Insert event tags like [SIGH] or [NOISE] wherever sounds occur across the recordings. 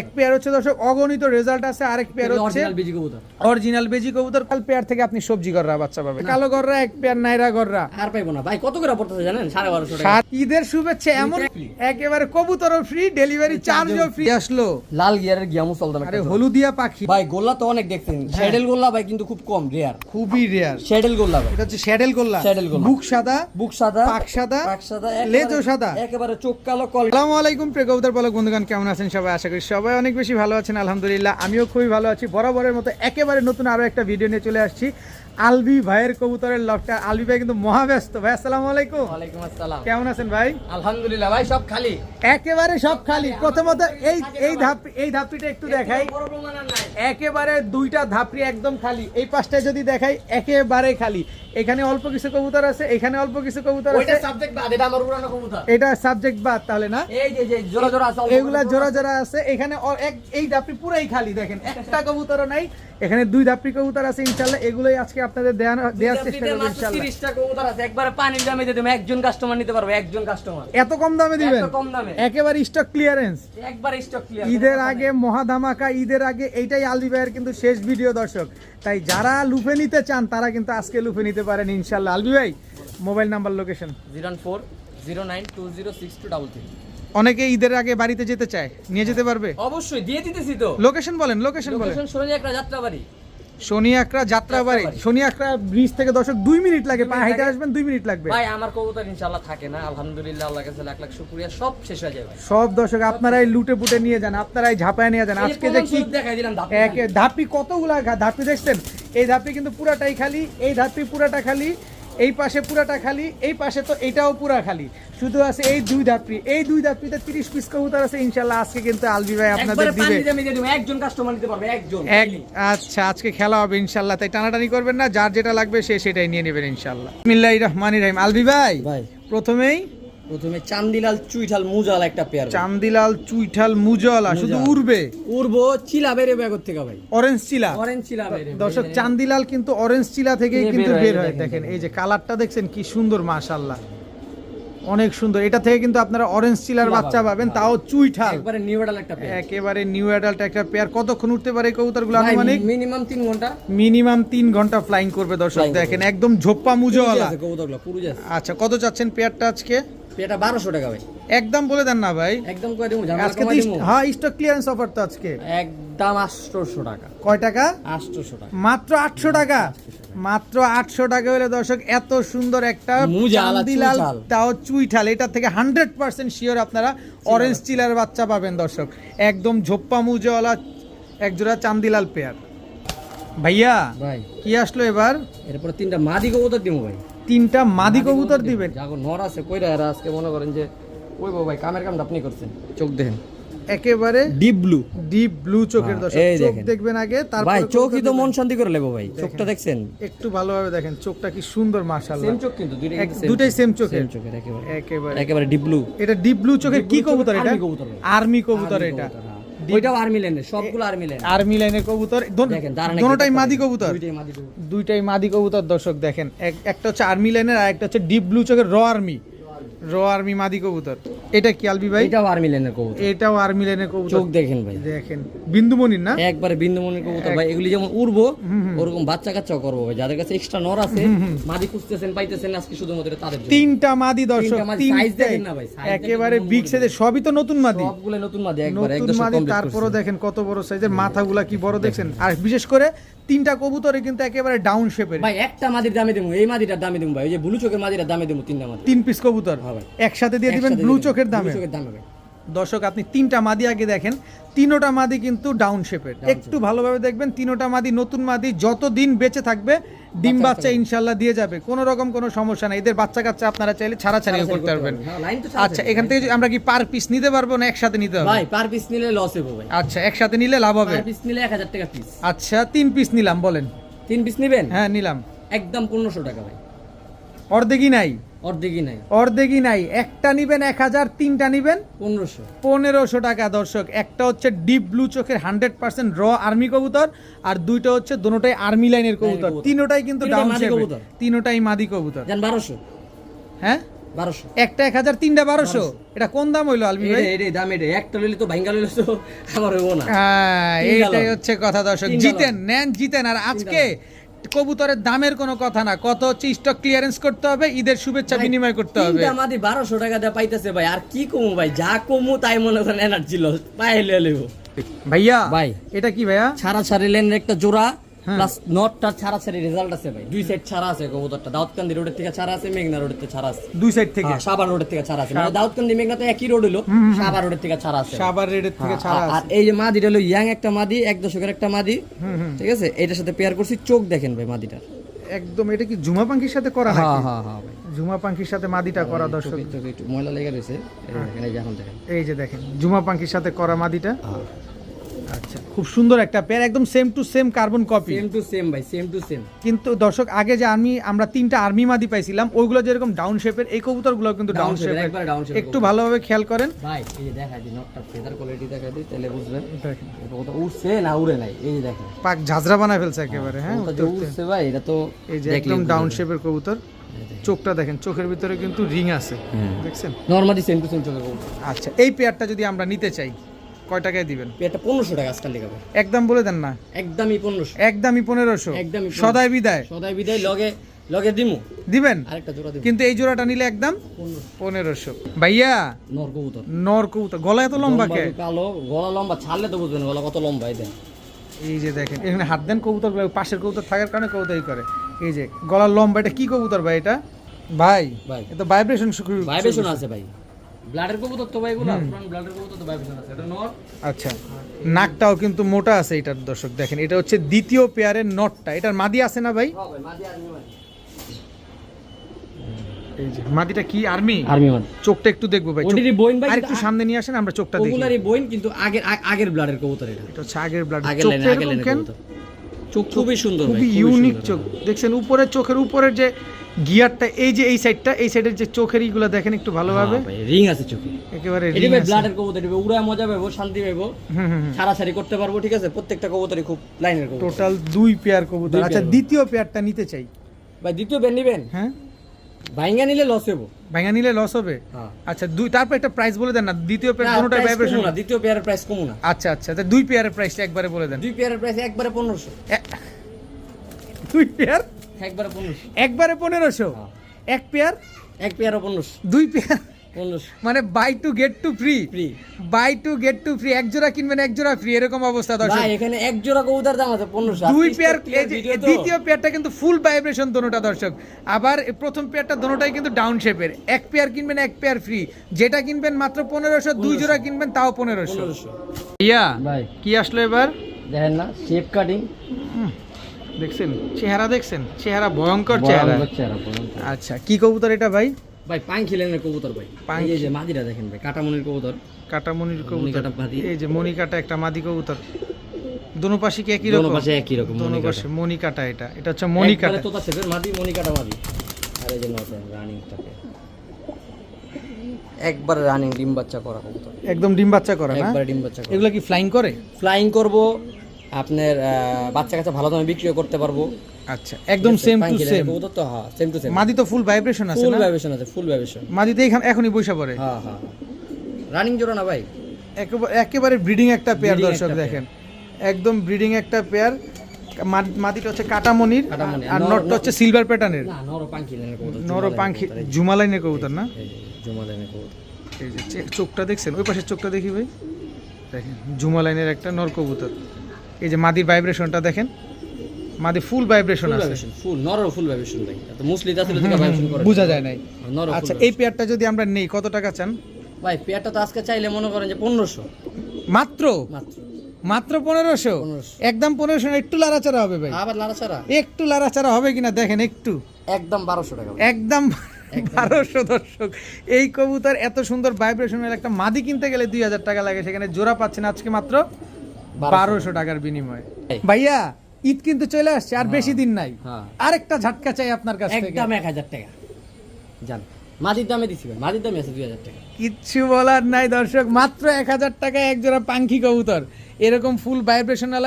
এক পেয়ার হচ্ছে দর্শক অগণিত রেজাল্ট আছে আরেক পেয়ার হচ্ছে অরিজিনাল বিজি কবুতর। কাল পেয়ার থেকে আপনি সবজি গররা বাচ্চা পাবেন। কালো গররা এক পেয়ার নাইরা গররা আর পাইবো না। ভাই কত করে পড়তেছে জানেন? সাড়ে বারোশো টাকা। সাত ঈদের শুভেচ্ছা এমন একেবারে কবুতরও ফ্রি ডেলিভারি চার্জও ফ্রি আসলো। লাল গিয়ারের গিয়ামু চলতাম আরে হলুদিয়া পাখি। ভাই গোল্লা তো অনেক দেখছেন। শ্যাডেল গোল্লা ভাই কিন্তু খুব কম রেয়ার খুবই রেয়ার শ্যাডেল গোল্লা ভাই। এটা হচ্ছে শ্যাডেল গোল্লা। শ্যাডেল গোল্লা। বুক সাদা বুক সাদা পাক সাদা পাক সাদা লেজও সাদা। একেবারে চোখ কালো কল আসসালামু আলাইকুম প্রিয় কবুতর পালক বন্ধুগণ কেমন আছেন সবাই? আশা করি সবাই অনেক বেশি ভালো আছেন, আলহামদুলিল্লাহ। আমিও খুবই ভালো আছি। বরাবরের মতো একেবারে নতুন আরও একটা ভিডিও নিয়ে চলে আসছি। আলবি ভাইয়ের কবুতরের লকটা আলবি ভাই কিন্তু মহাব্যস্ত। ভাই আসসালামু আলাইকুম। ওয়ালাইকুম আসসালাম। কেমন আছেন ভাই? আলহামদুলিল্লাহ ভাই সব খালি। একেবারে সব খালি। প্রথমত এই এই ধাপ এই ধাপটিটা একটু দেখাই। একেবারে দুইটা ধাপড়ি একদম খালি। এই পাশটায় যদি দেখাই একেবারে খালি। এখানে অল্প কিছু কবুতর আছে এখানে অল্প কিছু কবুতর আছে। সাবজেক্ট বাদ এটা আমার উড়ানো কবুতর। এটা সাবজেক্ট বাদ তাহলে না? এই যে যে জোড়া জোড়া আছে এগুলা জোড়া জোড়া আছে। এখানে এই ধাপটি পুরাই খালি দেখেন। একটা কবুতরও নাই এখানে দুই ধাপি কবুতর আছে ইনশাআল্লাহ এগুলোই আজকে আপনাদের দেওয়ার চেষ্টা করব ইনশাআল্লাহ 30 টা কবুতর আছে একবার পানির দামে দিয়ে দেব একজন কাস্টমার নিতে পারবে একজন কাস্টমার এত কম দামে দিবেন? এত কম দামে। একেবারে স্টক ক্লিয়ারেন্স একবার স্টক ক্লিয়ার ঈদের আগে মহা ধামাকা ঈদের আগে এইটাই আলদি ভাইয়ের কিন্তু শেষ ভিডিও দর্শক। তাই যারা লুফে নিতে চান তারা কিন্তু আজকে লুফে নিতে পারেন ইনশাআল্লাহ আলবি ভাই মোবাইল নাম্বার লোকেশন 014 09206233 অনেকে ঈদের আগে বাড়িতে যেতে চায়। নিয়ে যেতে পারবে? অবশ্যই দিয়ে দিতেছি তো। লোকেশন বলেন লোকেশন বলেন। লোকেশন শুনে একটা যাত্রাবাড়ি। শনি আকরা যাত্রাবাড়ি। যাত্রাবাড়ি। শনি আকরা ব্রিজ থেকে দর্শক দুই মিনিট লাগে পা হাইটে আসবেন দুই মিনিট লাগবে। ভাই আমার কবুতর ইনশাআল্লাহ থাকে না আলহামদুলিল্লাহ আল্লাহ কাছে লাখ লাখ শুকরিয়া সব শেষ হয়ে ভাই। সব দর্শক আপনারাই লুটে পুটে নিয়ে যান আপনারাই ঝাপায় নিয়ে যান। আজকে যে কি দেখাই দিলাম ধাপি কতগুলা ধাপি দেখছেন? এই ধাপি কিন্তু পুরাটাই খালি এই ধাপি পুরাটা খালি এই পাশে পুরাটা খালি এই পাশে তো এটাও পুরা খালি। শুধু আছে এই দুই ধাপি এই দুই ধাপিতে তিরিশ পিস কবুতর আছে ইনশাল্লাহ আজকে কিন্তু আলবি ভাই আপনাদের দিবে। একজন কাস্টমার নিতে পারবে একজন এক আচ্ছা আজকে খেলা হবে ইনশাল্লাহ তাই টানাটানি করবেন না যার যেটা লাগবে সে সেটাই নিয়ে নেবেন ইনশাল্লাহ বিসমিল্লাহির রহমানির রহিম। আলবি ভাই ভাই। প্রথমেই প্রথমে চান্দিলাল চুইঠাল মুজাল একটা পেয়ার চান্দিলাল চুইঠাল মুজলা শুধু উড়বে? উড়বো চিলা বেরে থেকে ভাই। অরেঞ্জ চিলা? অরেঞ্জ চিলা বেরে দর্শক চান্দিলাল কিন্তু অরেঞ্জ চিলা থেকেই কিন্তু বের হয়, দেখেন। এই যে কালারটা দেখছেন কি সুন্দর অনেক সুন্দর। এটা থেকে কিন্তু আপনারা অরেঞ্জ চিলার বাচ্চা পাবেন। তাও চুইঠাল। একবারে নিউ একটা পেয়ার একেবারে নিউ অ্যাডাল্ট একটা পেয়ার কতক্ষণ উঠতে পারে কবুতরগুলো আনুমানিক? মিনিমাম তিন ঘণ্টা। মিনিমাম তিন ঘণ্টা ফ্লাইং করবে দর্শক দেখেন একদম ঝোপ্পা মুজোওয়ালা। কবুতরগুলো আছে। আচ্ছা কত চাচ্ছেন পেয়ারটা আজকে? এটা বারোশো টাকা ভাই। একদম বলে দেন না ভাই। একদম দেবো জামাল আজকে হ্যাঁ স্টক ক্লিয়ারেন্স অফার তো আজকে। একদম আটশোশো টাকা। কয় টাকা? আটশোশো টাকা। মাত্র আটশো টাকা। মাত্র আটশো টাকা হলে দর্শক এত সুন্দর একটা চান্দিলাল তাও চুইঠাল। এটা থেকে হান্ড্রেড পার্সেন্ট শিওর আপনারা অরেঞ্জ চিলার বাচ্চা পাবেন দর্শক। একদম ঝোপ্পা মুজাওয়ালা একজোড়া চান্দিলাল পেয়ার ভাইয়া ভাই। কি আসলো এবার? এরপরে তিনটা মাদি কবুতর দিব ভাই। তিনটা মাদি কবুতর দিবেন। যাগো নর আছে কইরা এরা আজকে মনে করেন যে ওই ভাই কামের কামটা আপনি করছেন চোখ দেখেন। একেবারে ডিপ ব্লু ডিপ ব্লু চোখের হ্যাঁ, দর্শক চোখ দেখবেন আগে তারপর ভাই চোখই তো মন শান্তি করে লেবো ভাই চোখটা দেখছেন? একটু ভালোভাবে দেখেন চোখটা কি সুন্দর মাশাআল্লাহ। সেম চোখ কিন্তু চোখের। সেম চোখের একেবারে। একেবারে। একেবারে ডিপ ব্লু এটা ডিপ ব্লু চোখের কি কবুতর এটা। আর্মি কবুতর। এটা। ওইটাও আর্মি লাইনের সবগুলো আর্মি লাইন আর্মি লাইনের কবুতর। দুইটাই মাদি কবুতর। দুইটাই মাদি কবুতর দর্শক দেখেন। একটা হচ্ছে আর্মি লাইনের আর একটা হচ্ছে ডিপ ব্লু চোখের র আর্মি র আর্মি মাদি কবুতর। এটা কি আলবি ভাই? এইটাও আর্মি লাইনের কবুতর। এটাও আর্মি লাইনের কবুতর। চোখ দেখেন ভাই। দেখেন। বিন্দুমণির না? একবারে বিন্দুমণির কবুতর ভাই। এগুলি যেমন উড়বো ওরকম বাচ্চা করব ভাই। যাদের কাছে এক্সট্রা নর আছে মাদি খুঁজতেছেন পাইতেছেন আজকে শুধুমাত্র তাদের তিনটা মাদি দর্শক মাদি, দেখেন না ভাই, একেবারে বিগ সাইজের সবই তো নতুন মাদি। সবগুলো নতুন মাদি একবারে নতুন মাদি দেখেন কত বড় সাইজের মাথাগুলা কি বড় দেখছেন? আর বিশেষ করে তিনটা কবুতরে কিন্তু একেবারে ডাউন শেপের ভাই একটা মাদির দামে দেবো এই মাদিটার দামে দেবো ভাই। ওই যে ব্লু চোখের মাদিটার দামে দেবো তিনটা মাদি। তিন পিস কবুতর। একসাথে দিয়ে দিবেন ব্লু চোখের। দামে। চোখের দামে ভাই দর্শক আপনি তিনটা মাদি আগে দেখেন তিনোটা মাদি কিন্তু ডাউন শেপের একটু ভালোভাবে দেখবেন তিনোটা মাদি নতুন মাদি যত দিন বেঁচে থাকবে ডিম বাচ্চা ইনশাল্লাহ দিয়ে যাবে। কোনো রকম কোনো সমস্যা নাই। এদের বাচ্চা কাচ্চা আপনারা চাইলে ছাড়া ছাড়িও করতে পারবেন। হ্যাঁ, আচ্ছা এখান থেকে আমরা কি পার পিস নিতে পারব না একসাথে নিতে হবে? ভাই পার পিস নিলে লস হবে ভাই। আচ্ছা একসাথে নিলে লাভ হবে? পার পিস নিলে এক হাজার টাকা পিস আচ্ছা তিন পিস নিলাম বলেন। তিন পিস নিবেন? হ্যাঁ নিলাম। একদম পনেরোশো টাকা ভাই। অর্ধেকই নাই? অর্ধেকই নাই। অর্ধেকই নাই। একটা নিবেন এক হাজার তিনটা নিবেন পনেরোশো। পনেরোশো টাকা দর্শক। একটা হচ্ছে ডিপ ব্লু চোখের হান্ড্রেড পার্সেন্ট র আর্মি কবুতর আর দুইটা হচ্ছে আর্মি লাইনের কবুতর। তিনোটাই কিন্তু ডাউন কবুতর। তিনোটাই মাদি কবুতর। বারোশো। হ্যাঁ? বারোশো। একটা এক হাজার তিনটা বারোশো। এটা কোন দাম হইল আলবি ভাই? দাম এটা। একটা লইলে তো ভাঙ্গা লইলে তো হইব না। হ্যাঁ, এইটাই হচ্ছে কথা দর্শক। জিতেন নেন জিতেন। আর আজকে কবুতরের দামের কোনো কথা না কত হচ্ছে স্টক ক্লিয়ারেন্স করতে হবে ঈদের শুভেচ্ছা বিনিময় করতে হবে আমাদের মাদি বারোশো টাকা দিয়ে পাইতেছে ভাই আর কি কমু ভাই যা কমু তাই মনে করেন এনার্জি লস পাইলে ভাইয়া ভাই। এটা কি ভাইয়া ছাড়া ছাড়ি লেনের একটা জোড়া। প্লাস নটটা ছাড়া ছাড়ি রেজাল্ট আছে ভাই। দুই সাইড ছাড়া আছে কবুতরটা। দাউদকান্দি রোডের থেকে ছাড়া আছে মেঘনা রোডের থেকে ছাড়া আছে। দুই সাইড থেকে? হ্যাঁ, সাবার রোডের থেকে ছাড়া আছে। মানে দাউদকান্দি মেঘনা তো একই রোড হলো সাবার রোডের থেকে ছাড়া আছে। সাবার রেডের থেকে হ্যাঁ, ছাড়া আর- আর এই যে মাদিটা হলো ইয়াং একটা মাদি এক দশকের একটা মাদি। ঠিক আছে? এটার সাথে পেয়ার করছি চোখ দেখেন ভাই মাদিটার। একদম এটা কি ঝুমা পাখির সাথে করা হয় হ্যাঁ হ্যাঁ হ্যাঁ ঝুমা পাখির সাথে মাদিটা করা দর্শক। একটু ময়লা লেগে রয়েছে। এই যে দেখেন ঝুমা পাখির সাথে করা মাদিটা। হ্যাঁ। আচ্ছা খুব সুন্দর একটা পেয়ার একদম same to same carbon copy same to same ভাই সেম টু সেম কিন্তু দর্শক আগে যে আর্মি আমরা তিনটা আর্মি মাদি পাইছিলাম ওইগুলো যেরকম ডাউন শেপের এই কবুতরগুলো কিন্তু ডাউন শেপের একবারে একটু ভালোভাবে খেয়াল করেন। ভাই এই যে দেখা নটটা ফেদার কোয়ালিটি দেখা দিই তাহলে বুঝবেন। দেখেন। এটা কত উঠছে না উড়ে নাই এই যে দেখেন। পাক ঝাঁঝরা বানায় ফেলছে একেবারে হ্যাঁ। উঠছে ভাই এটা তো এই যে একদম ডাউন শেপের কবুতর। চোখটা দেখেন চোখের ভিতরে কিন্তু রিং আছে। দেখছেন? নর্মালি সেম টু সেম চোখের আচ্ছা এই পেয়ারটা যদি আমরা নিতে চাই কয় টাকায় দিবেন? এটা পনেরোশো টাকা আজকাল লেখাবে। একদম বলে দেন না। একদমই পনেরোশো। একদমই পনেরোশো। একদমই 1500 সদাই বিদায়। সদাই বিদায় লগে লগে দিমু। দিবেন? আরেকটা জোড়া কিন্তু এই জোড়াটা নিলে একদম পনেরোশো। পনেরোশো। ভাইয়া নর কবুতর। নর কবুতর। গলা এত লম্বা কে? কালো গলা লম্বা ছাড়লে তো বুঝবেন গলা কত লম্বা এই এই যে দেখেন এখানে হাত দেন কবুতর পাশের কবুতর থাকার কারণে কবুতরই করে। এই যে গলার লম্বা এটা কি কবুতর ভাই এটা? ভাই ভাই। এটা ভাইব্রেশন ভাইব্রেশন আছে ভাই। ব্লাডের কবুতর তো ভাই এগুলো পুরান ব্লাডের কবুতর তো আছে এটা নর? আচ্ছা। নাকটাও কিন্তু মোটা আছে এটার দর্শক দেখেন। এটা হচ্ছে দ্বিতীয় পেয়ারের নটটা। এটার মাদি আছে না ভাই? হ্যাঁ ভাই মাদি এই যে মাদিটা কি? আর্মি? চোখটা একটু দেখব ভাই। চোখ- বইন ভাই একটু সামনে নিয়ে আসেন আমরা চোখটা দেখি। ওগুলারই বইন কিন্তু আগের আগের ব্লাডের কবুতর এটা। এটা হচ্ছে আগের ব্লাড। আগের লাইনে আগের এরকম কবুতর। চোখ খুবই সুন্দর ভাই খুবই ইউনিক চোখ। দেখছেন উপরের চোখের উপরের যে গিয়ারটা এই যে এই সাইডটা এই সাইডের যে চোখের ইগুলো দেখেন একটু ভালোভাবে। রিং আছে চোখে। একেবারে ভাই আছে। ব্লাডের কবুতর এটা উড়া মজা পাবো শান্তি পাবো হুম। করতে পারব ঠিক আছে? প্রত্যেকটা কবুতরই খুব লাইনের কবুতর। টোটাল দুই পেয়ার কবুতর। আচ্ছা দ্বিতীয় পেয়ারটা নিতে চাই। ভাই দ্বিতীয় বেন নিবেন? হ্যাঁ। ভাইঙ্গা নিলে লস হব ভাঙা নিলে লস হবে? হ্যাঁ। আচ্ছা দুই তারপর একটা প্রাইস বলে দেন না। দ্বিতীয় পেয়ার কোনোটা ভাইব্রেশন না দ্বিতীয় পেয়ারের প্রাইস কমু না। আচ্ছা আচ্ছা তা দুই পেয়ারের প্রাইসটা একবারে বলে দেন। দুই পেয়ারের প্রাইস একবারে পনেরোশো। এ- দুই পেয়ার একবারে পনেরোশো। একবারে পনেরোশো? হ্যাঁ। এক পেয়ার? এক পেয়ারও পনেরোশো। দুই পেয়ার? মানে buy two get two free free buy two get two free এক জোড়া কিনবেন এক জোড়া ফ্রি এরকম অবস্থা দর্শক। ভাই এখানে এক জোড়া কবুতর দাম আছে পনেরোশো। দুই পেয়ার দ্বিতীয় পেয়ারটা কিন্তু ফুল ভাইব্রেশন দোনোটা দর্শক। আবার প্রথম পেয়ারটা দোনোটাই কিন্তু ডাউন শেপের এক পেয়ার কিনবেন এক পেয়ার ফ্রি যেটা কিনবেন মাত্র পনেরোশো দুই জোড়া কিনবেন তাও পনেরোশো। পনেরোশো। ইয়া ভাই। কি আসলো এবার? দেখেন না শেপ কাটিং দেখছেন? চেহারা দেখছেন? চেহারা ভয়ঙ্কর চেহারা। আচ্ছা কি কবুতর এটা ভাই? ভাই পাঙ্খি লাইনের কবুতর ভাই। পাঙ্খি। যে মাদিরা দেখেন ভাই কাটামনির কবুতর। কাটামনির কবুতর। মণিকাটা এই যে মণিকাটা একটা মাদি কবুতর। দোনো পাশে কি একই দোনো রকম? পাশে একই রকম দোনো। পাশে মণিকাটা এটা। এটা হচ্ছে মণিকাটা একবারে তোতা শেপের মাদি মনিকাটা মাদি। আর এই যে নতে রানিংটাকে। একবার রানিং ডিম বাচ্চা করা কবুতর। একদম ডিম বাচ্চা করা না? একবার ডিম বাচ্চা করা। এগুলো কি ফ্লাইং করে? ফ্লাইং করব আপনার বাচ্চা কাচ্চা ভালো দামে বিক্রিও করতে পারব। আচ্ছা একদম সেম টু সেম কবুতর তো হ্যাঁ সেম টু সেম মাদি তো ফুল ভাইব্রেশন আছে ফুল ভাইব্রেশন আছে ফুল ভাইব্রেশন মাদিতে এখানে এখনই বৈশা পড়ে। হ্যাঁ হ্যাঁ রানিং জোড়া না ভাই? একেবারে ব্রিডিং একটা পেয়ার দর্শক দেখেন। একদম ব্রিডিং একটা পেয়ার মাদিটা হচ্ছে কাটামনির। আর নটটা হচ্ছে সিলভার প্যাটার্নের নর পাখি জুমালাইনের কবুতর না? কবুতর। এই যে চোখটা দেখছেন? ওই পাশের চোখটা দেখি ভাই। দেখেন জুমা লাইনের একটা নর কবুতর। এই যে মাদির ভাইব্রেশনটা দেখেন মাদি ফুল ভাইব্রেশন আছে। ফুল নরও ফুল ভাইব্রেশন ভাই এত মুসলিত আছে তো ভাইব্রেশন করে। বোঝা যায় নাই। আচ্ছা এই পেয়ারটা যদি আমরা নেই কত টাকা চান? ভাই পেয়ারটা তো আজকে চাইলে মনে করেন যে পনেরোশো। মাত্র? মাত্র। মাত্র পনেরোশো? 1500 একদম পনেরোশো না, একটু লাড়াচাড়া হবে ভাই। আবার লাড়া ছাড়া একটু লাড়াচাড়া হবে কিনা দেখেন একটু। একদম বারোশো টাকা একদম বারোশো দর্শক। এই কবুতর এত সুন্দর ভাইব্রেশনের একটা মাদি কিনতে গেলে দুই হাজার টাকা লাগে সেখানে জোড়া পাচ্ছেন আজকে মাত্র বারোশো। টাকার বিনিময়ে। ভাইয়া ঈদ কিন্তু চলে আসছে আর বেশি দিন নাই। হ্যাঁ। আরেকটা ঝাটকা চাই আপনার কাছ থেকে। একদম এক হাজার টাকা। জান দামে দিছি ভাই দামে আছে দুই হাজার টাকা। কিচ্ছু বলার নাই দর্শক মাত্র এক হাজার টাকা এক জোড়া পাঙ্খি কবুতর। এরকম ফুল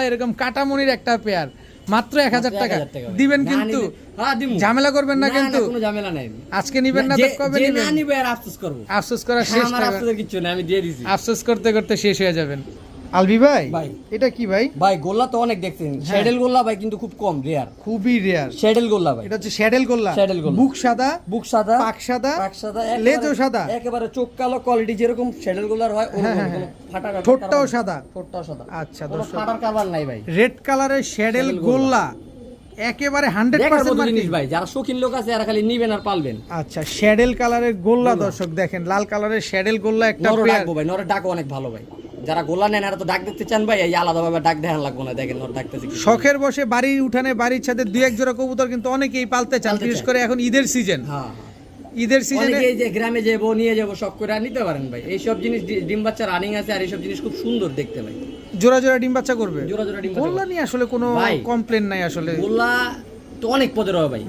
এরকম কাটামনির একটা পেয়ার মাত্র এক হাজার টাকা। 1000 টাকা ভাই। দিবেন কিন্তু। হ্যাঁ। ঝামেলা করবেন না কিন্তু? ঝামেলা নাই। আজকে নিবেন না কবে নিবেন? না আফসোস করব। আফসোস করা হ্যাঁ, শেষ কিচ্ছু নাই আমি দিয়ে দিছি। আফসোস করতে করতে শেষ হয়ে যাবেন। আলবি ভাই? ভাই। এটা কি ভাই? ভাই গোল্লা তো অনেক দেখছেন। হ্যাঁ। শ্যাডেল গোল্লা ভাই কিন্তু খুব কম রেয়ার খুবই রেয়ার শ্যাডেল গোল্লা ভাই। এটা হচ্ছে শ্যাডেল গোল্লা। শ্যাডেল গোল্লা। বুক সাদা বুক সাদা পাক সাদা পাক সাদা লেজও সাদা। একেবারে চোখ কালো কোয়ালিটি যেরকম শ্যাডেল গোল্লার হয় ওরকম হ্যাঁ, ফাটা কাটা ঠোঁটটাও সাদা। ঠোঁটটাও সাদা। আচ্ছা দর্শক। ফাটার কারবার নাই ভাই। রেড কালারের শ্যাডেল শ্যাডেল গোল্লা। একেবারে হান্ড্রেড পার্সেন্ট জিনিস ভাই যারা শৌখিন লোক আছে এরা খালি নিবেন আর পালবেন। আচ্ছা শ্যাডেল কালারের গোল্লা দর্শক দেখেন লাল কালারের শ্যাডেল গোল্লা একটা নর ডাকবো ভাই নরের ডাকও অনেক ভালো ভাই। যারা গোলা নেন এরা তো ডাক দেখতে চান ভাই এই আলাদাভাবে ডাক দেখান লাগবো না দেখেন নর ডাকতেছে শখের বসে বাড়ির উঠানে বাড়ির ছাদে দুই এক জোড়া কবুতর কিন্তু অনেকেই পালতে চান বিশেষ করে এখন ঈদের সিজন হ্যাঁ ঈদের সিজনে এই যে গ্রামে যাব নিয়ে যাব সব করে নিতে পারেন ভাই। এইসব জিনিস ডি- ডিম বাচ্চা রানিং আছে আর এইসব জিনিস খুব সুন্দর দেখতে ভাই। জোড়া জোড়া ডিম বাচ্চা করবে? জোড়া জোড়া ডিম বাচ্চা গোল্লা নিয়ে আসলে কোনো কমপ্লেন নাই আসলে। গোলা তো অনেক পদের হয় ভাই।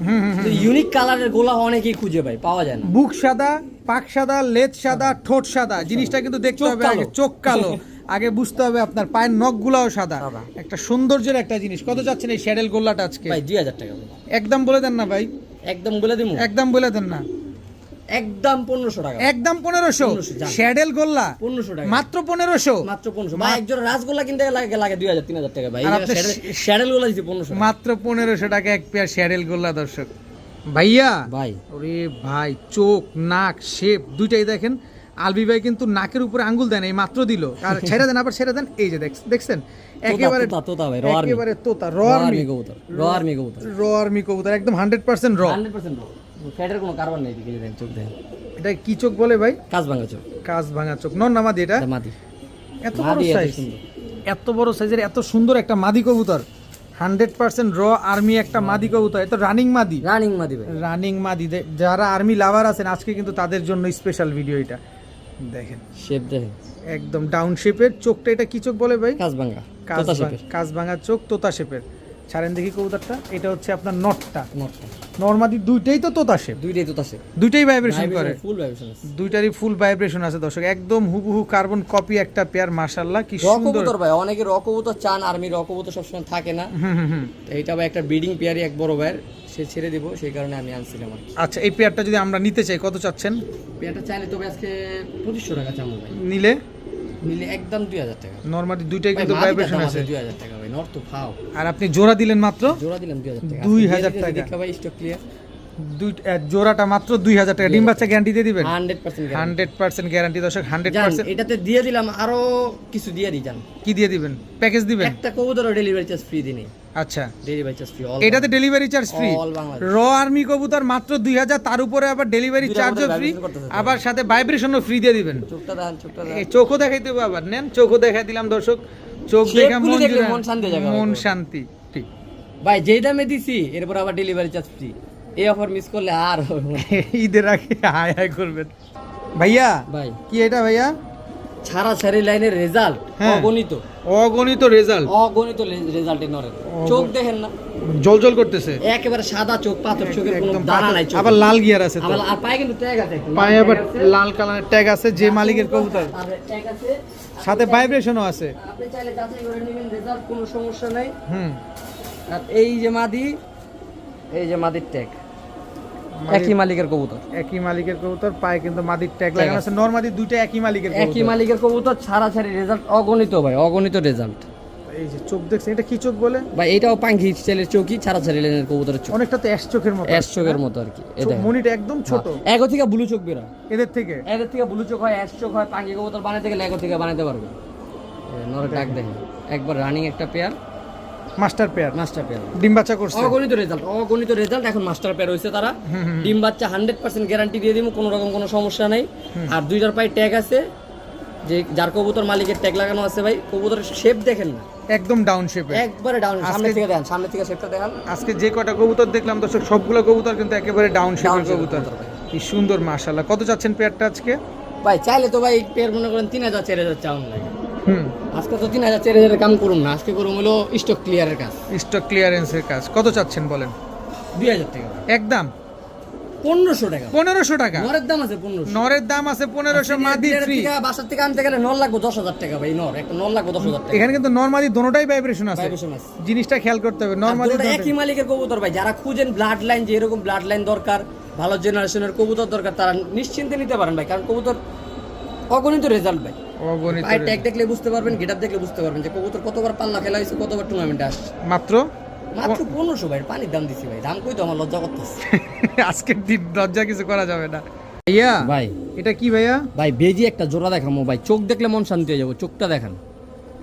ইউনিক কালারের গোলা অনেকেই খুঁজে ভাই পাওয়া যায় না। বুক সাদা পাক সাদা লেজ সাদা ঠোঁট সাদা জিনিসটা কিন্তু দেখতে হবে আগে চোখ কালো। [LAUGHS] আগে বুঝতে হবে আপনার পায়ের নখগুলাও সাদা। সাদা। একটা সৌন্দর্যের একটা জিনিস। কত চাচ্ছেন এই স্যাডেল গোল্লাটা আজকে? ভাই দুই হাজার টাকা। একদম বলে দেন না ভাই। একদম বলে দিমু। একদম বলে দেন না। একদম পনেরোশো টাকা। একদম পনেরোশো। 1500 গোল্লা। পনেরোশো টাকা। মাত্র পনেরোশো। মাত্র পনেরোশো। ভাই একজন রাসগোল্লা কিনতে লাগে লাগে দুই হাজার তিন হাজার টাকা। ভাই স্যাডেল গোলা দিচ্ছে পনেরোশো মাত্র পনেরোশো টাকা এক পেয়ার শ্যাডেল গোল্লা দর্শক। ভাইয়া ভাই। ওরে ভাই চোখ নাক শেপ দুইটাই দেখেন। আলবি ভাই কিন্তু নাকের উপরে আঙ্গুল দেন এই মাত্র দিল। আর [LAUGHS] ছেড়ে দেন আবার ছেড়ে দেন এই যে দেখছেন? একেবারে তোতা, ভাই, একেবারে তোতা র র আর্মি কবুতর র আর্মি কবুতর। র আর্মি কবুতর একদম হান্ড্রেড পার্সেন্ট র হান্ড্রেড পার্সেন্ট ফ্যাটের কোনো কারবার নেই দিকে দেন চোখ দেন। এটা কি চোখ বলে ভাই? কাজ ভাঙা চোখ। কাজ ভাঙা চোখ। নন নামাদি এটা? এটা মাটি এত বড় সাইজ এত বড় সাইজের এত সুন্দর একটা মাদি কবুতর। হান্ড্রেড পার্সেন্ট র আর্মি একটা মাদি। কবুতর। এত রানিং মাদি। রানিং মাদি ভাই। রানিং মাদি। যারা আর্মি লাভার আছেন আজকে কিন্তু তাদের জন্য স্পেশাল ভিডিও এটা। দেখেন। শেপ দেখেন। একদম ডাউন শেপের চোখটা এটা কি চোখ বলে ভাই? কাজ ভাঙা। কাজ তোতা ভাঙা- শেপের কাজ ভাঙা চোখ তোতা শেপের ছাড়েন দেখি কবুতরটা। এটা হচ্ছে আপনার নটটা। নটটা। নর্মাদি দুইটাই তো তোতা শেপ দুইটাই তোতা শেপ দুইটাই ভাইব্রেশন করে। ফুল ভাইব্রেশন আছে। দুইটারই ফুল ভাইব্রেশন আছে দর্শক। একদম হুবহু কার্বন কপি একটা পেয়ার মাশাআল্লাহ কি সুন্দর কবুতর ভাই অনেকে র কবুতর চান আর্মি র কবুতর সবসময় থাকে না। এইটা ভাই একটা ব্রিডিং পেয়ারই এক বড় ভাইয়ের সে ছেড়ে দিব সেই কারণে আমি আনছিলাম আচ্ছা এই পেয়ারটা যদি আমরা নিতে চাই কত চাচ্ছেন? পেয়ারটা চাইলে তবে আজকে পঁচিশশো টাকা চামো ভাই। নিলে? নিলে একদম দুই হাজার টাকা। নর্মাদি দুইটাই কিন্তু ভাইব্রেশন আছে। দুই হাজার টাকা ভাই নর তো ফাও। আর আপনি জোড়া দিলেন মাত্র? জোড়া দিলাম দুই হাজার টাকা। 2000 টাকা। দেখা ভাই স্টক ক্লিয়ার দুই জোড়াটা মাত্র দুই হাজার টাকা। ডিম বাচ্চা গ্যারান্টি দিয়ে দিবেন? Hundred percent hundred percent guarantee দর্শক হান্ড্রেড জান পার্সেন্ট এটাতে দিয়ে দিলাম আরও কিছু দিয়ে দিই জান। কি দিয়ে দিবেন? প্যাকেজ দিবেন? একটা কবুতর ডেলিভারি চার্জ ফ্রি দিনে। আচ্ছা। ডেলিভারি চার্জ ফ্রি এটাতে ডেলিভারি চার্জ ফ্রি। র আর্মি কবুতর মাত্র দুই হাজার তার উপরে আবার ডেলিভারি চার্জও ফ্রি। আবার সাথে ভাইব্রেশনও ফ্রি দিয়ে দিবেন। চোখটা দেন চোখটা চোখও দেখাইতে হবে আবার নেন চোখও দেখাই দিলাম দর্শক। চোখ দেখা মন শান্তি হয়ে মন শান্তি ঠিক। ভাই যেই দামে দিছি এরপর আবার ডেলিভারি চার্জ ফ্রি এই অফার মিস করলে আর [LAUGHS] ঈদের আগে হাই হাই করবেন। ভাইয়া ভাই। কি এটা ভাইয়া? ছাড়া ছাড়ি লাইনের রেজাল্ট হ্যাঁ। অগণিত। অগণিত রেজাল্ট অগণিত রেজাল্টে নরে চোখ দেখেন না। জলজল করতেছে। একেবারে সাদা চোখ পাথর চোখের কোনো একদম দানা নাই আবার লাল গিয়ার আছে আবার আর পায়ে কিন্তু ট্যাগ আছে পায়ে আবার লাল কালারের ট্যাগ আছে যে মালিকের কবুতর। আর tag আছে। সাথে ভাইব্রেশনও আছে। আপনি চাইলে যাচাই করে নেবেন রেজাল্ট কোনো সমস্যা নাই। হুম। আর এই যে মাদি এই যে মাদির ট্যাগ একই মালিকের কবুতর। একই মালিকের কবুতর পায়ে কিন্তু মাদির ট্যাগ লাগানো আছে। নরমাদি দুইটা একই মালিকের একই মালিকের কবুতর ছাড়া ছাড়ি রেজাল্ট অগণিত ভাই অগণিত রেজাল্ট এই যে চোখ দেখছেন এটা কি চোখ বলে? ভাই এটাও পাঙ্খি স্টাইলের চোখই ছাড়া ছাড়ি লেনের কবুতরের চোখ। অনেকটা তো অ্যাশ চোখের মতো। অ্যাশ চোখের মতো আর কি চোখ- এটা মনিটা একদম ছোট। এগো থেকে ব্লু চোখ বেরা। এদের থেকে? এদের থেকে ব্লু চোখ হয় অ্যাশ চোখ হয় পাঙ্খি কবুতর বানাতে গেলে এগো থেকে বানাতে পারবে। নরে ডাক দেখেন একবার রানিং একটা pair master pair master pair ডিম বাচ্চা করছে। অগণিত রেজাল্ট অগণিত রেজাল্ট এখন মাস্টার পেয়ার হয়েছে তারা। ডিম বাচ্চা হান্ড্রেড পার্সেন্ট গ্যারান্টি দিয়ে দিব কোনো রকম কোনো সমস্যা নেই। আর দুইটার পায়ে ট্যাগ আছে যে যার কবুতর মালিকের ট্যাগ লাগানো আছে ভাই কবুতরের শেপ দেখেন না। একদম ডাউন শেপে একবারে ডাউন সামনে থেকে দেখান সামনে থেকে শেপটা দেখান। আজকে যে কটা কবুতর দেখলাম দর্শক সবগুলো কবুতর কিন্তু একেবারে ডাউন শেপের কবুতর। কি সুন্দর মাশাআল্লাহ। কত চাচ্ছেন পেয়ারটা আজকে? ভাই চাইলে তো ভাই পেয়ার মনে করেন তিন হাজার চার হাজার চাউন লাগে। আজকে তো তিন হাজার চার হাজারের কাম করুন না আজকে করুন হলো স্টক ক্লিয়ারের কাজ। স্টক ক্লিয়ারেন্সের কাজ। কত চাচ্ছেন বলেন? দুই হাজার টাকা। একদম। পনেরোশো টাকা। পনেরোশো টাকা? নরের দাম আছে পনেরোশো। নরের দাম আছে পনেরোশো মাদি ফ্রি বাসার থেকে আনতে গেলে নর লাগবে দশ হাজার টাকা ভাই নর। একটা নর লাগবে দশ হাজার টাকা। এখানে কিন্তু নর্মালি দোনোটাই ভাইব্রেশন আছে। জিনিসটা খেয়াল করতে হবে। নর্মালি একই মালিকের কবুতর ভাই যারা খুঁজেন ব্লাড লাইন যে এরকম ব্লাড লাইন দরকার ভালো জেনারেশনের কবুতর দরকার তারা নিশ্চিন্তে নিতে পারেন ভাই কারণ কবুতর অগণিত রেজাল্ট ভাই। অগণিত পায়ের ট্যাগ দেখলে বুঝতে পারবেন গেটআপ দেখলে বুঝতে পারবেন যে কবুতর কতবার পাল্লা খেলা হয়েছে কতবার টুর্নামেন্টে আসছে। মাত্র? মাত্র পনেরোশো ভাই পানির দাম দিছি ভাই দাম কই তো আমার লজ্জা করতেছে। [LAUGHS] আজকের দিন লজ্জা কিছু করা যাবে না। ভাইয়া ভাই। এটা কি ভাইয়া? ভাই বেজি একটা জোড়া দেখামো ভাই চোখ দেখলে মন শান্তি হয়ে যাব চোখটা দেখান।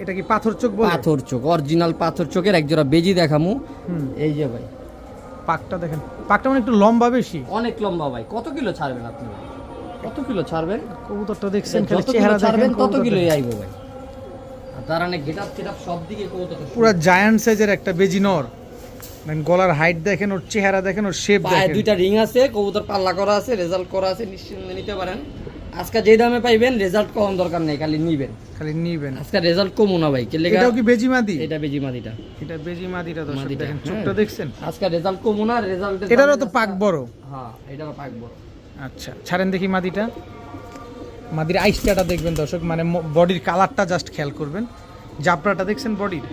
এটা কি পাথর চোখ বলে? পাথর চোখ অরিজিনাল পাথর চোখের এক জোড়া বেজি দেখামু। এই যে ভাই। পাকটা দেখেন পাকটা মানে একটু লম্বা বেশি। অনেক লম্বা ভাই কত কিলো ছাড়বেন আপনি ভাই? কত কিলো ছাড়বেন? কবুতরটা দেখছেন খালি চেহারা ছাড়বেন তত কিলোই আইবো ভাই। আর তার অনেক গেটআপ টেটআপ সব দিকে কবুতরটা পুরো জায়ান্ট সাইজের একটা বেজি নর। মানে গলার হাইট দেখেন ওর চেহারা দেখেন ওর শেপ দেখেন। দুইটা রিং আছে কবুতর পাল্লা করা আছে রেজাল্ট করা আছে নিশ্চিন্তে নিতে পারেন। আজকে যে দামে পাইবেন রেজাল্ট কম দরকার নেই খালি নিবেন। খালি নিবেন। আজকে রেজাল্ট কমও না ভাই কেলে এটাও কি বেজি মাদি? এটা বেজি মাদিটা। এটা বেজি মাদিটা দর্শক দেখেন হ্যাঁ। চোখটা দেখছেন। আজকে রেজাল্ট কমও না রেজাল্ট এটারও তো পাক বড়। হ্যাঁ এটারও পাক বড়। আচ্ছা ছাড়েন দেখি মাদিটা। মাদির আইসটাটা দেখবেন দর্শক মানে বডির কালারটা জাস্ট খেয়াল করবেন। জাপড়াটা দেখছেন বডির?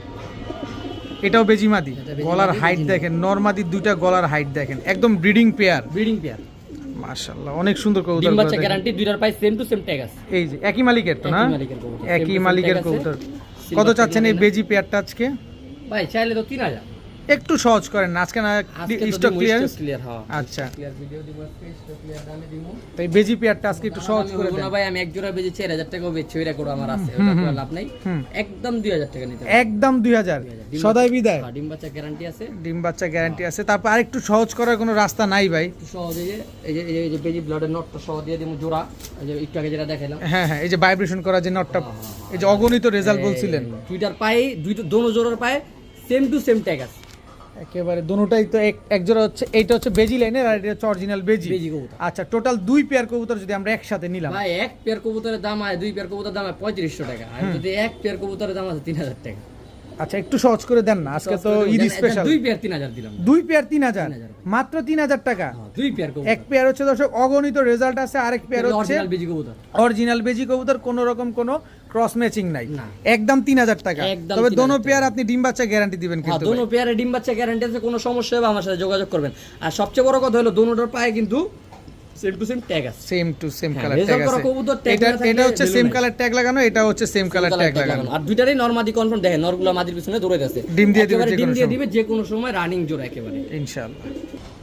এটাও বেজি মাদি। গলার হাইট দেখেন নরমাদির দুইটা গলার হাইট দেখেন একদম ব্রিডিং পেয়ার ব্রিডিং পেয়ার মাশাআল্লাহ অনেক সুন্দর কবুতর ডিম বাচ্চা গ্যারান্টি দুইটার price same to same tag আছে। এই যে একই মালিকের তো না? একই মালিকের কবুতর। কত চাচ্ছেন এই বেজি পেয়ারটা আজকে? ভাই চাইলে তো তিন হাজার। একটু সহজ করেন আজকে না স্টক ক্লিয়ারেন্স ক্লিয়ার হ্যাঁ। আচ্ছা। ক্লিয়ার ভিডিও দিব আজকে স্টক ক্লিয়ার দামে দিব। তাই বেজি পেয়ারটা আজকে একটু সহজ করে দেন। ভাই আমি এক জোড়া বেজে চার হাজার টাকাও বেচছি ওই রেকর্ড আমার আছে ওটা লাভ নাই। একদম দুই হাজার টাকা নিতে। একদম দুই হাজার। ডিম সদাই বিদায়। হ্যাঁ, ডিম বাচ্চা গ্যারান্টি আছে। ডিম বাচ্চা গ্যারান্টি আছে। তারপর আরেকটু সহজ করার কোনো রাস্তা নাই ভাই। একটু সহজে এই যে এই যে- বেজি ব্লাডের নটটা সহ দিয়ে দিব জোড়া। এই যে একটু আগে যেটা দেখাইলাম। হ্যাঁ হ্যাঁ এই যে ভাইব্রেশন করা যে নটটা এই যে অগণিত রেজাল্ট বলছিলেন। দুইটার পায়ে দুইটা দোনো জোড়ার পায়ে সেম টু সেম ট্যাগ আছে। একেবারে দুটোটাই তো এক এক জোড়া হচ্ছে এইটা হচ্ছে বেজি লাইনের আর এটা হচ্ছে অরিজিনাল বেজি। বেজি কবুতর। আচ্ছা টোটাল দুই পেয়ার কবুতর যদি আমরা একসাথে নিলাম। ভাই এক পেয়ার কবুতরের দাম হয় দুই পেয়ার কবুতরের দাম হয় পঁয়ত্রিশশো টাকা। আর যদি এক পেয়ার কবুতরের দাম আছে তিন হাজার টাকা। আচ্ছা একটু সহজ করে দেন না আজকে তো ঈদ স্পেশাল দুই পেয়ার তিন হাজার দিলাম। দুই পেয়ার তিন হাজার? 3000 মাত্র তিন হাজার টাকা? হ্যাঁ, দুই পেয়ার এক পেয়ার হচ্ছে দর্শক অগণিত রেজাল্ট আছে আরেক পেয়ার হচ্ছে অরিজিনাল বেজি কবুতর। অরিজিনাল বেজি কবুতর কোনো রকম কোনো ক্রস ম্যাচিং নাই। একদম তিন হাজার টাকা। তবে 3000 দোনো পেয়ার আপনি ডিম বাচ্চা গ্যারান্টি দিবেন হ্যাঁ কিন্তু দোনো পেয়ারে ডিম বাচ্চা গ্যারান্টি আছে কোনো সমস্যা হবে আমার সাথে যোগাযোগ করবেন। আর সবচেয়ে বড় কথা হলো দোনোটার পায়ে কিন্তু সেম টু সেম ট্যাগ আছে। Same to same colour tag আছে। এটা এটা হচ্ছে সেম কালার ট্যাগ লাগানো এটা হচ্ছে সেম কালার ট্যাগ লাগানো। আর দুইটারই নরমাদি কনফার্ম দেখেন নরগুলো মাদির পিছনে দৌড়ে যাচ্ছে ডিম দিয়ে দিবে ডিম দিয়ে সময়। দিবে যে কোনো সময় রানিং জোড়া একেবারে। ইনশাআল্লাহ।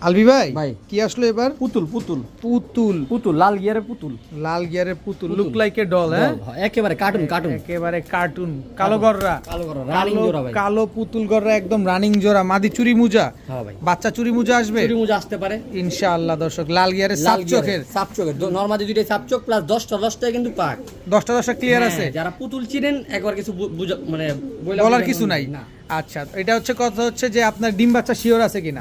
আলবি ভাই? ভাই। কি আসলো এবার? পুতুল পুতুল। পুতুল। পুতুল লাল গিয়ারের পুতুল। লাল গিয়ারের পুতুল। লুক লাইক এ ডল হ্যাঁ? একেবারে কার্টুন কার্টুন একেবারে কার্টুন কালো গররা। কালো করো রানিং জোড়া ভাই। কালো পুতুল গররা একদম রানিং জোড়া। মাদি চুরি মুজা। হ্যাঁ ভাই। বাচ্চা চুরি মুজা আসবে? চুরি মুজা আসতে পারে। ইনশাআল্লাহ দর্শক লাল গিয়ারের সাপ চোখের। সাপ চোখের। নরমাদি দুইটাই সাপ চোখ প্লাস দশটা দশটায় কিন্তু পাক। দশটা দশটা ক্লিয়ার আছে। হ্যাঁ, যারা পুতুল চিনেন একবার কিছু মানে বলার কিছু নাই। না। আচ্ছা এটা হচ্ছে কথা হচ্ছে যে আপনার ডিম বাচ্চা শিওর আছে কিনা?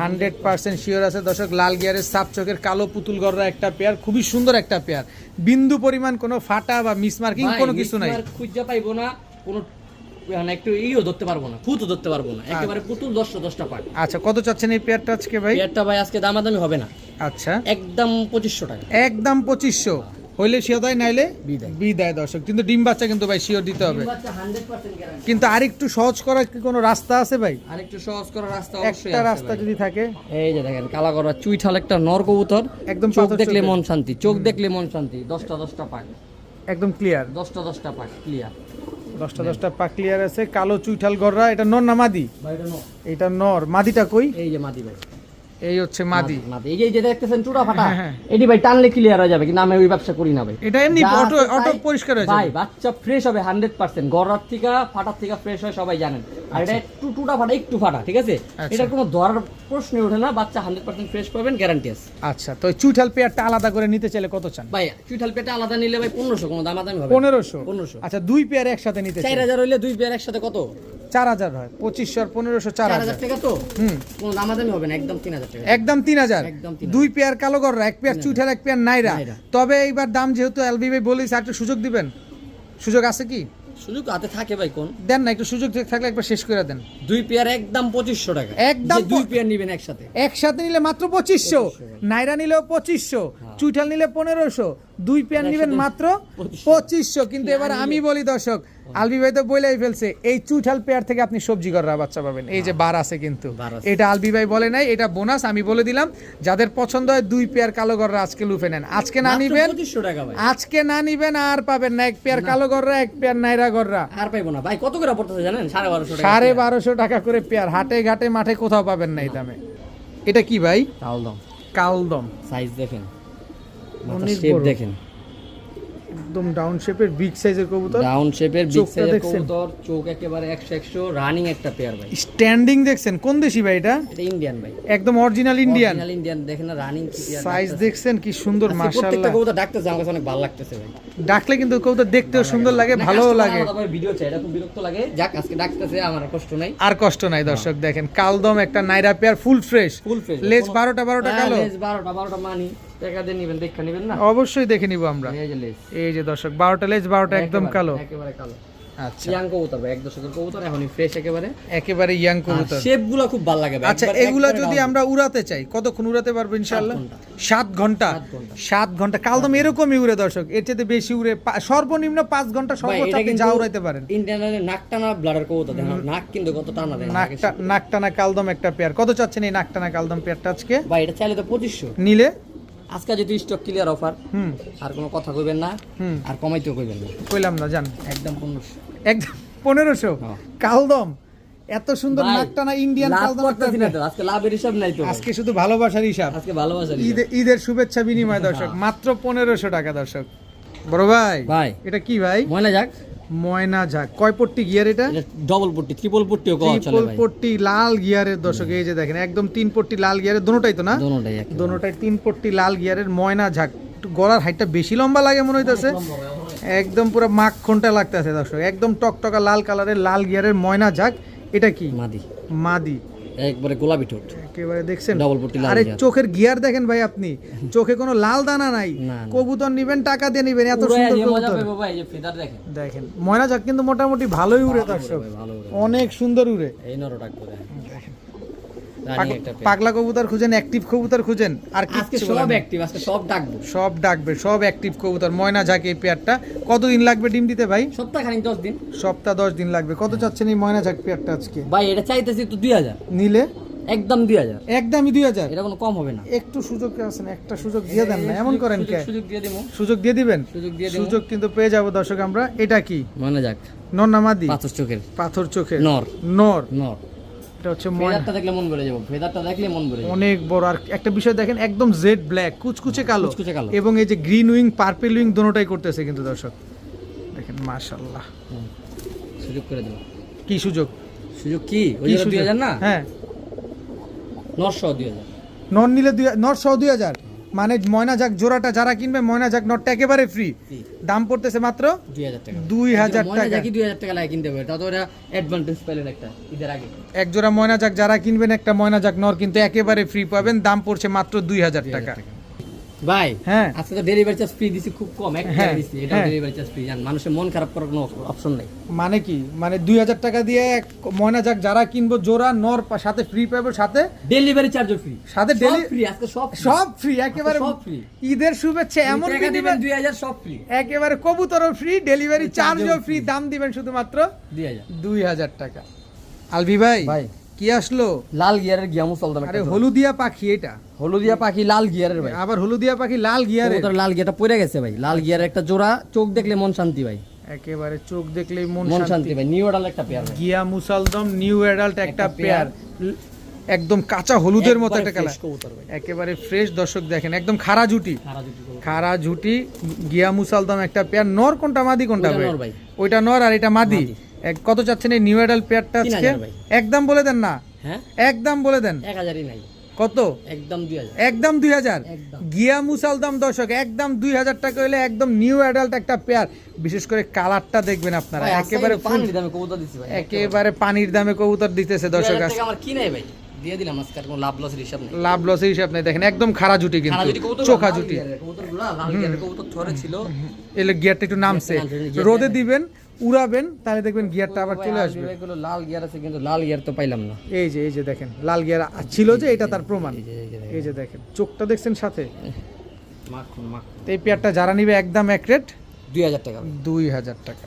Hundred percent. শিওর আছে। দর্শক লাল গিয়ারের সাপ চোখের কালো পুতুল গররা একটা পেয়ার খুবই সুন্দর একটা পেয়ার। বিন্দু পরিমাণ কোনো ফাটা বা মিসমার্কিং কোনো কিছু নাই। খুঁজে পাইবো না কোনো মানে একটু ইও ধরতে পারব না ধরতে পারব না। একেবারে পুতুল দশটা দশটা পাক আচ্ছা কত চাচ্ছেন এই পেয়ারটা আজকে ভাই? পেয়ারটা ভাই আজকে দামাদামি হবে না। আচ্ছা। একদম পঁচিশশো টাকা। একদম পঁচিশশো। হইলে শিওদায় নাইলে বিদায়। বিদায় দর্শক। কিন্তু ডিম বাচ্চা কিন্তু ভাই শিওর দিতে হবে। বাচ্চা 100% কিন্তু আরেকটু সহজ করার কি কোনো রাস্তা আছে ভাই? আরেকটু সহজ করার রাস্তা অবশ্যই একটা রাস্তা যদি থাকে। এই যে দেখেন কালা করা চুইঠাল একটা নর কবুতর একদম চোখ দেখলে মন শান্তি চোখ দেখলে মন শান্তি। দশটা দশটা পাক। একদম ক্লিয়ার দশটা দশটা পাক ক্লিয়ার দশটা দশটা পা ক্লিয়ার আছে। কালো চুইঠাল গররা এটা নর না মাদি? ভাই এটা নো এটা নর। মাদিটা কই? এই যে মাদি ভাই। এই হচ্ছে মাদি। মাদি এই যে দেখতেছেন চূড়া ফাটা হ্যাঁ, হ্যাঁ। এটি ভাই টানলে ক্লিয়ার হয়ে যাবে কিন্তু আমি ওই ব্যবসা করি না ভাই। এটা এমনি অটো অটো পরিষ্কার হয়ে ভাই বাচ্চা ফ্রেশ হবে হান্ড্রেড পার্সেন্ট গড়ার থেকে ফাটার থেকে ফ্রেশ হয় সবাই জানেন। আর এটা একটু টুটা ফাটা একটু ফাটা ঠিক আছে? আচ্ছা। এটা কোনো ধরার প্রশ্ন ওঠে না বাচ্চা হান্ড্রেড পার্সেন্ট ফ্রেশ পাবেন গ্যারান্টি আছে। আচ্ছা তো চুইঠাল পেয়ারটা আলাদা করে নিতে চাইলে কত চান? ভাই চুইঠাল পেটে আলাদা নিলে ভাই পনেরোশো কোনো দামাদামি হবে পনেরোশো? পনেরোশো। আচ্ছা দুই পেয়ার একসাথে নিতে চার চাই হাজার হইলে দুই পেয়ার একসাথে কত? চার হাজার হয় পঁচিশশো আর পনেরোশো চার হাজার। টাকা তো হুম। কোনো দামাদামি হবে না একদম তিন হাজার। একদম তিন হাজার। দুই পেয়ার কালো গররা এক পেয়ার চুইঠার এক পেয়ার নাইরা। তবে এইবার দাম যেহেতু এলবি ভাই বলিস স্যার একটু সুযোগ দিবেন? সুযোগ আছে কি? সুযোগ হাতে থাকে ভাই কোন? দেন না একটু সুযোগ থাকলে একবার শেষ করে দেন। দুই পেয়ার একদম পঁচিশশো টাকা। একদম দুই পেয়ার নিবেন একসাথে। একসাথে নিলে মাত্র পঁচিশশো। নাইরা নিলেও পঁচিশশো। চুইঠাল নিলে পনেরোশো। দুই পেয়ার নিবেন মাত্র পঁচিশশো। কিন্তু এবার আমি বলি দর্শক আলবি ভাই তো বলেই ফেলছে এই চুইঠাল পেয়ার থেকে আপনি সবজি করার বাচ্চা পাবেন। এই যে বার আছে কিন্তু। এটা আলবি ভাই বলে নাই এটা বোনাস আমি বলে দিলাম যাদের পছন্দ হয় দুই পেয়ার কালো গররা আজকে লুফে নেন। আজকে না নিবেন আজকে না নিবেন আর পাবেন না এক পেয়ার কালো গররা এক পেয়ার নাইরা গররা আর পাইবো না। ভাই কত করে পড়তেছে জানেন? সাড়ে বারোশো টাকা করে পেয়ার হাটে ঘাটে মাঠে কোথাও পাবেন না এই দামে। এটা কি ভাই? কালদম। কালদম। সাইজ দেখেন। শেপ দেখেন। একদম ডাউন শেপের বিগ সাইজের কবুতর। ডাউন শেপের বিগ সাইজের কবুতর চোখ একেবারে একশো একশো রানিং একটা পেয়ার ভাই। স্ট্যান্ডিং দেখছেন? কোন দেশি ভাই এটা? এটা ইন্ডিয়ান ভাই। একদম অরিজিনাল ইন্ডিয়ান অরিজিনাল ইন্ডিয়ান দেখেন না রানিং সাইজ দেখছেন কি সুন্দর প্রত্যেকটা মাশাআল্লাহ। কবুতর ডাকতেছে আমার কাছে অনেক ভালো লাগতেছে ভাই। ডাকলে কিন্তু কবুতর দেখতেও সুন্দর লাগে। না, ভালোও লাগে। আলাদাভাবে ভিডিও চাই এটা খুব বিরক্ত লাগে। যাক আজকে ডাকতেছে আমার আর কষ্ট নাই। আর কষ্ট নাই দর্শক দেখেন কালদম একটা নাইরা pair full fresh full fresh লেজ বারোটা বারোটা কালো? বারোটা বারোটা মানি টাকা দিয়ে নিবেন দেখা নিবেন না? অবশ্যই দেখে নিব আমরা। এই যে লেজ এই যে দর্শক লেজ একদম কালো। একেবারে কালো। আচ্ছা। ইয়াং কবুতর এক দশকের কবুতর এখনই ফ্রেশ একেবারে। একেবারে ইয়াং কবুতর। শেপ খুব ভালো লাগে আচ্ছা একবার- যদি আমরা উড়াতে চাই কতক্ষণ উড়াতে পারব ইনশাআল্লাহ? ঘণ্টা। ঘণ্টা। সাত ঘণ্টা। কালদম এরকমই উড়ে দর্শক এর চেয়ে বেশি উড়ে সর্বনিম্ন পাঁচ ঘণ্টা সর্বোচ্চ আপনি যা উড়াইতে পারেন। ইন্ডিয়ানের নাক ব্লাডার কবুতর দেখেন নাক কিন্তু কত টানা দেয় নাকটা নাকটানা কালদম একটা পেয়ার। কত চাচ্ছেন এই নাকটানা কালদম পেয়ারটা আজকে? ভাই এটা চাইলে তো পঁচিশশো। নিলে? আজকে যদি স্টক ক্লিয়ার অফার হুম। আর কোনো কথা কইবেন না হুম। আর কমাইতেও কইবেন না। কইলাম না জান একদম পনেরোশো। একদম পনেরোশো। কালদম। এত সুন্দর নাকটানা ইন্ডিয়ান কালদম আজকে লাভের হিসাব নাই তো আজকে শুধু ভালোবাসার হিসাব। আজকে ভালোবাসা ঈদ ঈদের শুভেচ্ছা বিনিময় [LAUGHS] দর্শক। মাত্র পনেরোশো টাকা দর্শক। বড় ভাই ভাই। এটা কি ভাই? ময়না যাক। ময়না ঝাক। কয় পট্টি গিয়ার এটা? ডবল পট্টি ট্রিপল পট্টিও কওয়া চলে ট্রিপল ভাই। পট্টি লাল গিয়ারের দর্শক এই যে দেখেন একদম তিন পট্টি লাল গিয়ারের দোনোটাই তো না? দোনোটাই দোনোটাই তিন পট্টি লাল গিয়ারের ময়না ঝাক। গলার হাইটটা বেশি লম্বা লাগে মনে হইতেছে। একদম পুরো মাখনটা লাগতেছে দর্শক। একদম টকটকা লাল কালারের লাল গিয়ারের ময়না ঝাক। এটা কি? মাদি। মাদি। একবারে গোলাপি ঠোঁট। একেবারে দেখছেন? ডবল পট্টি আরে চোখের গিয়ার দেখেন ভাই আপনি। চোখে কোনো লাল দানা নাই। কবুতর নিবেন টাকা দিয়ে নিবেন এত সুন্দর কবুতর। দেখেন। দেখেন ময়না ঝাক কিন্তু মোটামুটি ভালোই উড়ে দর্শক। অনেক সুন্দর উড়ে। এই দেখেন। পাগলা কবুতর খুঁজেন অ্যাক্টিভ কবুতর খুঁজেন আর আজকে সব অ্যাক্টিভ আজকে সব ডাকবো সব ডাকবে সব অ্যাক্টিভ কবুতর। ময়না ঝাঁক এই পেয়ারটা। কতদিন লাগবে ডিম দিতে ভাই? সপ্তাহ খানিক দশ দিন। সপ্তাহ দশ দিন লাগবে। কত চাচ্ছেন এই ময়না ঝাঁক পেয়ারটা আজকে? ভাই এটা চাইতেছি তো দুই হাজার। নিলে? একদম দুই হাজার। একদমই দুই হাজার। এটা কোনো কম হবে না। একটু সুযোগ আছেন একটা সুযোগ দিয়ে দেন না। এমন করেন কে? সুযোগ- দিয়ে দিব সুযোগ দিয়ে দিবেন? সুযোগ দিয়ে সুযোগ কিন্তু পেয়ে যাব দর্শক আমরা। এটা কি? মনে যাক। নর নামাদি পাথর চোখের। পাথর চোখে নর। নর। নর। এটা হচ্ছে ফেদারটা দেখলে মন ভরে যাব। ফেদারটা দেখলে মন ভরে অনেক বড়। আর একটা বিষয় দেখেন একদম জেড ব্ল্যাক কুচকুচে কালো। কুচকুচে কালো। এবং এই যে গ্রিন উইং পার্পল উইং দোনোটাই করতেছে কিন্তু দর্শক। দেখেন মাশাল্লাহ হুম। সুযোগ করে দেবো। কি সুযোগ? সুযোগ কি? ওই দুই সুযোগ? হাজার না? হ্যাঁ। নিলে দুই সহ দুই হাজার। মানে ময়না যাক জোড়াটা যারা কিনবে ময়না যাক নটটা একেবারে ফ্রি দাম পড়তেছে মাত্র দুই হাজার টাকা। দুই হাজার টাকা। লাগে কিনতে ওরা অ্যাডভান্টেজ পেলেন একটা ঈদের আগে। এক জোড়া ময়না যাক যারা কিনবেন একটা ময়না যাক নর কিন্তু একেবারে ফ্রি পাবেন। দাম পড়ছে মাত্র দুই হাজার টাকা। ভাই হ্যাঁ। আজকে তো ডেলিভারি চার্জ ফ্রি দিছি খুব কম এক হ্যাঁ, টাকা দিছি এটা। ডেলিভারি চার্জ ফ্রি জান মানুষের মন খারাপ করার কোনো অপশন নেই। মানে কি? মানে দুই হাজার টাকা দিয়ে এক ময়না যাক যারা কিনবো জোড়া নর সাথে ফ্রি পাবে সাথে ডেলিভারি চার্জও ফ্রি সাথে ডেলি ফ্রি আজকে সব সব ফ্রি একেবারে সব free। ঈদের শুভেচ্ছা এমন টাকা দিবেন দুই হাজার সব ফ্রি একেবারে কবুতরও ফ্রি ডেলিভারি চার্জও ফ্রি দাম দিবেন শুধুমাত্র দুই হাজার। দুই হাজার টাকা। আলভি ভাই ভাই। কি আসলো? লাল গিয়ারের গিয়ামু চলতাম আরে হলুদিয়া পাখি এটা। হলুদিয়া পাখি লাল গিয়ারের ভাই। আবার হলুদিয়া পাখি লাল গিয়ারে কবুতর লাল গিয়ারটা পড়ে গেছে ভাই। লাল গিয়ারের একটা জোড়া চোখ দেখলে মন শান্তি ভাই। একেবারে চোখ দেখলেই মন শান্তি। ভাই নিউ অর্ডার একটা পেয়ার গিয়া মুসালদম নিউ অ্যাডাল্ট একটা পেয়ার। একদম কাঁচা হলুদের মতো একটা কালার একেবারে ফ্রেশ দর্শক দেখেন একদম খাড়া জুটি জুটি খাড়া ঝুটি গিয়া মুসালদম একটা পেয়ার নর কোনটা মাদি কোনটা ভাই? ওইটা নর আর এটা মাদি। কত চাচ্ছেন এই নিউ অ্যাডাল্ট পেয়ারটা আজকে? একদম বলে দেন না। হ্যাঁ? একদম বলে দেন। এক হাজারই নাই। কত? একদম দুই হাজার। একদম দুই হাজার। গিয়া মুসালদম দর্শক একদম দুই হাজার টাকা হলে একদম নিউ অ্যাডাল্ট একটা পেয়ার বিশেষ করে কালারটা দেখবেন আপনারা। একেবারে পানির দামে কবুতর দিছি ভাই। একেবারে পানির দামে কবুতর দিতেছে দর্শক 2000 আমার কি নাই ভাই? দিয়ে দিলাম আজকে আর কোনো লাভ লসের হিসাব নেই। লাভ লসের হিসাব নেই। দেখেন একদম খাড়া জুটি কিন্তু। চোখা জুটি। কবুতর ছিল। এলে গিয়ারটা একটু নামছে, রোদে দিবেন। উড়াবেন তাহলে দেখবেন গিয়ারটা আবার চলে আসবে। এগুলো লাল গিয়ার আছে কিন্তু লাল গিয়ার তো পাইলাম না। এই যে এই যে দেখেন লাল গিয়ার ছিল যে এটা তার প্রমাণ। এই যে দেখেন। চোখটা দেখছেন সাথে? এই পেয়ারটা যারা নিবে একদম এক রেট দুই হাজার টাকা। দুই হাজার টাকা।